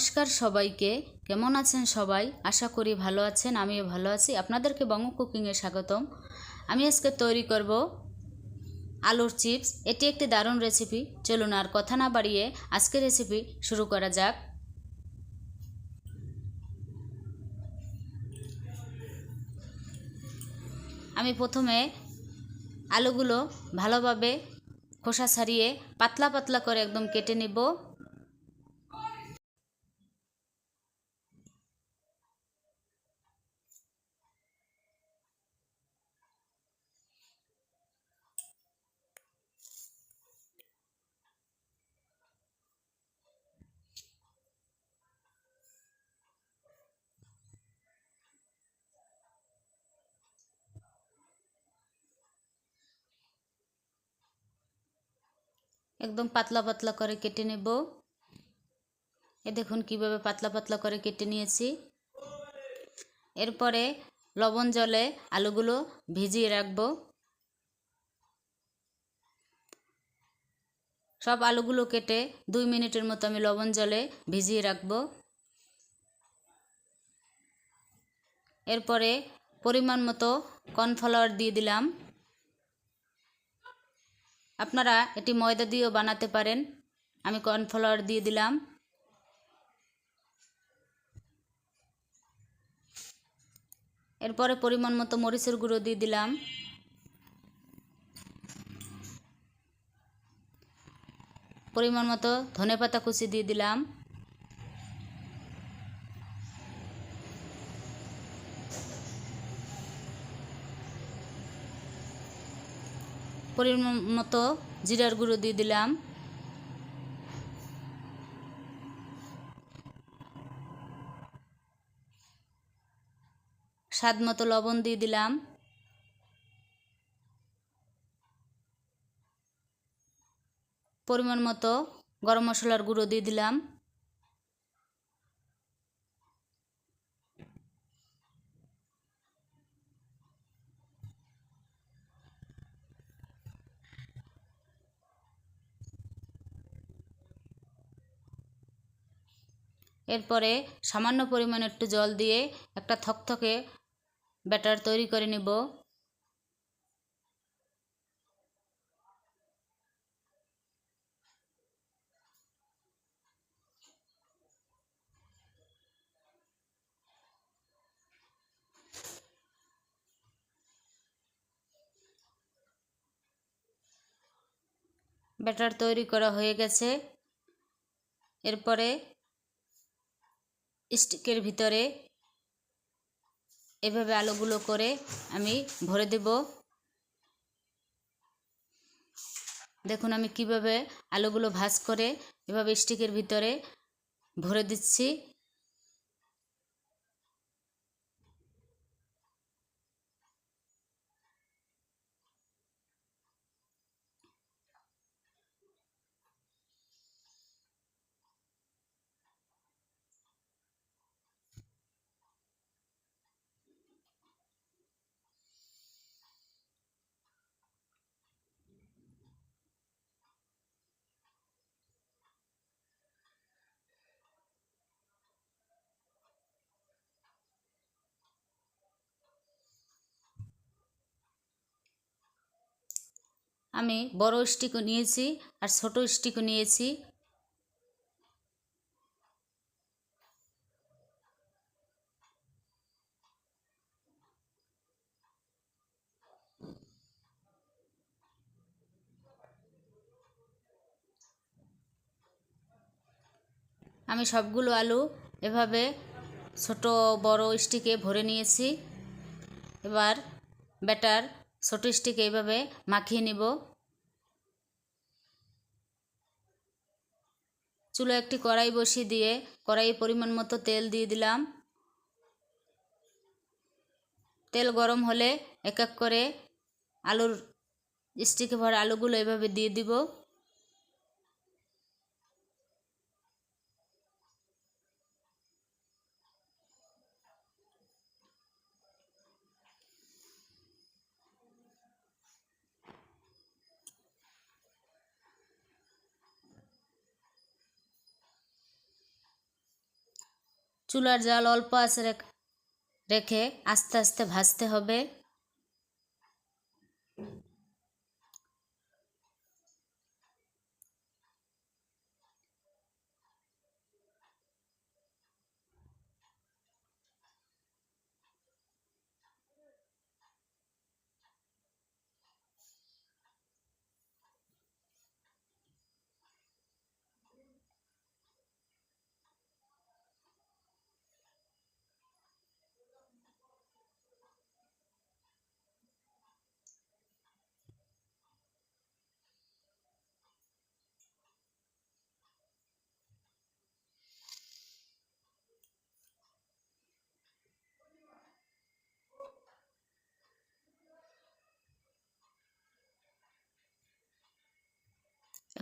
নমস্কার সবাইকে। কেমন আছেন সবাই? আশা করি ভালো আছেন, আমিও ভালো আছি। আপনাদেরকে বঙ্গ কুকিংয়ে স্বাগতম। আমি আজকে তৈরি করব আলুর চিপস। এটি একটি দারুণ রেসিপি চলুন আর কথা না বাড়িয়ে আজকের রেসিপি শুরু করা যাক। আমি প্রথমে আলুগুলো ভালোভাবে খোসা ছাড়িয়ে পাতলা পাতলা করে একদম কেটে নিব। একদম পাতলা পাতলা করে কেটে নেব। এ দেখুন কীভাবে পাতলা পাতলা করে কেটে নিয়েছি। এরপরে লবণ জলে আলুগুলো ভিজিয়ে রাখব। সব আলুগুলো কেটে দুই মিনিটের মতো আমি লবণ জলে ভিজিয়ে রাখব। এরপরে পরিমাণ মতো কর্নফ্লাওয়ার দিয়ে দিলাম। আপনারা এটি ময়দা দিয়েও বানাতে পারেন। আমি কর্নফ্লাওয়ার দিয়ে দিলাম। এরপরে পরিমাণ মতো মরিচের গুঁড়ো দিয়ে দিলাম। পরিমাণ মতো ধনে পাতা কুচি দিয়ে দিলাম। পরিমাণ মতো জিরার গুঁড়ো দিয়ে দিলাম। স্বাদ মতো লবণ দিয়ে দিলাম। পরিমাণ মতো গরম মশলার গুঁড়ো দিয়ে দিলাম। এরপরে সামান্য পরিমাণে একটু জল দিয়ে একটা থকথকে ব্যাটার তৈরি করে নেব। ব্যাটার তৈরি করা হয়ে গেছে। এরপরে স্টিকের ভিতরে এভাবে আলোগুলো করে আমি ভরে দেব। দেখুন আমি কীভাবে আলোগুলো ভাজ করে এভাবে স্টিকের ভিতরে ভরে দিচ্ছি। আমি বড় স্টিকও নিয়েছি আর ছোট স্টিকও নিয়েছি। আমি সবগুলো আলু এভাবে ছোট বড় স্টিকে ভরে নিয়েছি। এবার ব্যাটার ছোটো স্টিক এইভাবে মাখিয়ে নিব। চুলো একটি কড়াই বসিয়ে দিয়ে কড়াইয়ে পরিমাণ মতো তেল দিয়ে দিলাম। তেল গরম হলে এক এক করে আলুর স্টিকে ভরা আলুগুলো এভাবে দিয়ে দিব। চুলার জাল অল্প আছে রেখে আস্তে আস্তে ভাজতে হবে।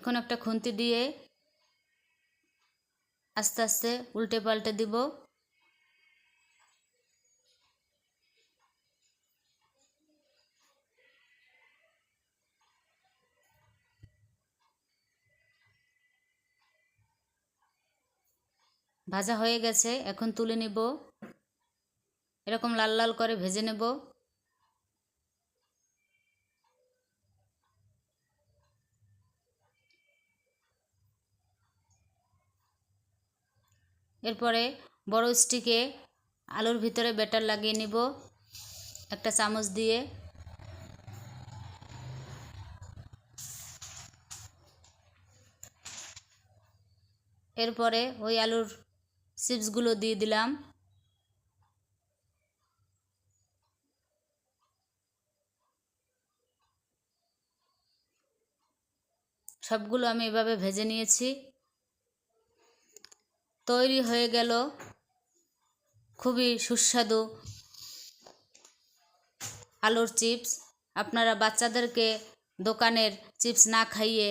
এখন একটা খুন্তি দিয়ে আস্তে আস্তে উল্টে পাল্টে দিব। ভাজা হয়ে গেছে, এখন তুলে নেব। এরকম লাল লাল করে ভেজে নেব। এরপরে বড় স্টিকে আলুর ভিতরে ব্যাটার লাগিয়ে নিব, একটা চামচ দিয়ে। এরপরে ওই আলুর চিপসগুলো দিয়ে দিলাম। সবগুলো আমি এভাবে ভেজে নিয়েছি। তৈরি হয়ে গেল। খুবই সুস্বাদু আলুর চিপস। আপনারা বাচ্চাদেরকে দোকানের চিপস না খাইয়ে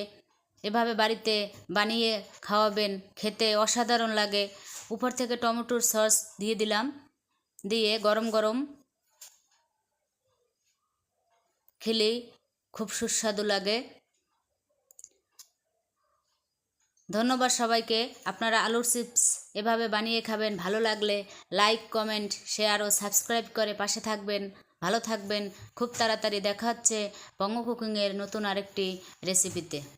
এভাবে বাড়িতে বানিয়ে খাওয়াবেন, খেতে অসাধারণ লাগে। উপর থেকে টমেটোর সস দিয়ে দিলাম। দিয়ে গরম গরম খেলেই খুব সুস্বাদু লাগে। ধন্যবাদ সবাইকে। আপনারা আলুর চিপস এভাবে বানিয়ে খাবেন, ভালো লাগলে লাইক, কমেন্ট, শেয়ার ও সাবস্ক্রাইব করে পাশে থাকবেন। ভালো থাকবেন। খুব তাড়াতাড়ি দেখা হচ্ছে বঙ্গ কুকিংয়ের নতুন আরেকটি রেসিপিতে।